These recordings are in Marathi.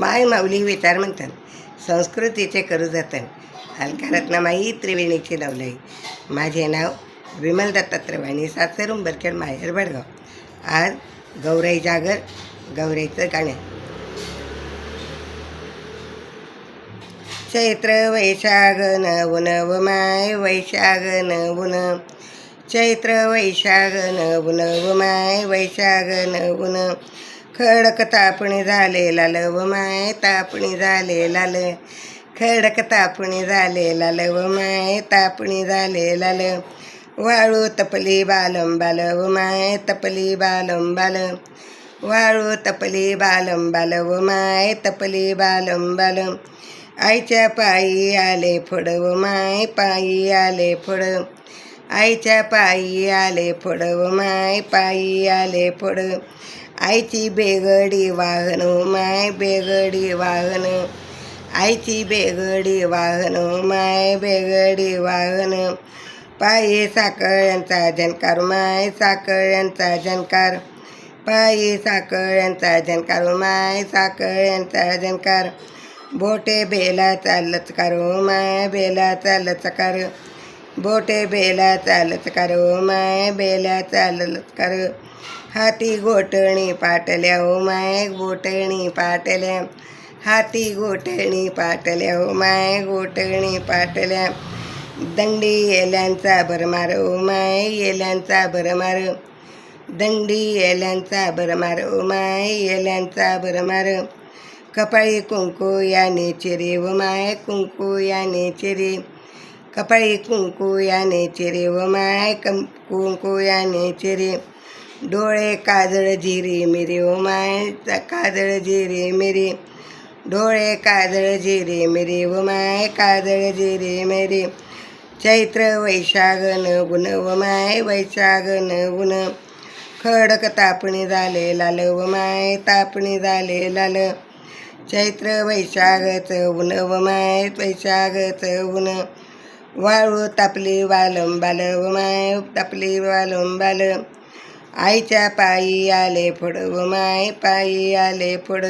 माय माऊली विचार म्हणतात संस्कृतीचे करू जतन. अलकारत्नामाई त्रिवेणीची नवलाई माझे नाव विमल दत्तात्रय वाणी सासर उंबरखेड माहेर बडगाव. आज गौराई जागर गौराईचं गाणं. चैत्र वैशागन उन व माय वैशागन उन चैत्र वैशागन उन व माय वैशागन उन खडक तापणी झाले लाल व माय तापणी झाले लाल खडक तापणी झाले लाल व माय तापणी झाले लाल वाळू तपली बालम बाल व माय तपली बालम बाल. वाळू तपली बालम बाल व माय तपली बालम बाल. आईच्या पायी आले फड व माय पायी आले फड. आईच्या पायी आले फड व माय पायी आले फड. आईची बेगडी वाहन माय बेगडी वाहन. आईची बेगडी वाहन माय बेगडी वाहन. पायी साखळ्यांचा झनकार माय साखळ्यांचा झनकार पायी साखळ्यांचा झनकार माय साखळ्यांचा झनकार बोटे बेला चालत करू माय बेला चालत करू बोटे बेला चालत करो माय बेला चालत कर. हाती गोटणी पाटल्या हो माय गोटणी पाटल्या. हाती गोटणी पाटल्या हो माय गोटणी पाटल्या. दंडी येल्यांचा भरमार ओ माय येल्यांचा भरमार दंडी येल्यांचा भरमार ओ माय येल्यांचा भरमार कपाळी कुंकू याने चिरे व माय कुंकू याने चिरे. कपाळी कुंकू याने चिरे व माय कं कुंकू याने चिरे. डोळे काजळ झिरे मिरे व माय काजळ झिरे मिरे. डोळे काजळ जिरे मिरे व माय काजळ जिरे मिरे. चैत्र वैशागन गुण व माय वैशागन गुण. खडक तापणी झाले लाल व माय तापणी झाले लाल. चैत्र वैशागत उन व माय वैशागत उन वाळू तापली वालम बाल व माय तापली वालम बाल. आईच्या पायी आले फड व माय पायी आले फड.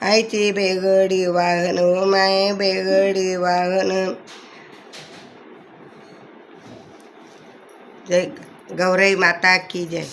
आईची बेगडी वाहन व माय बेगडी वाहन. जय गौराई माता की जय.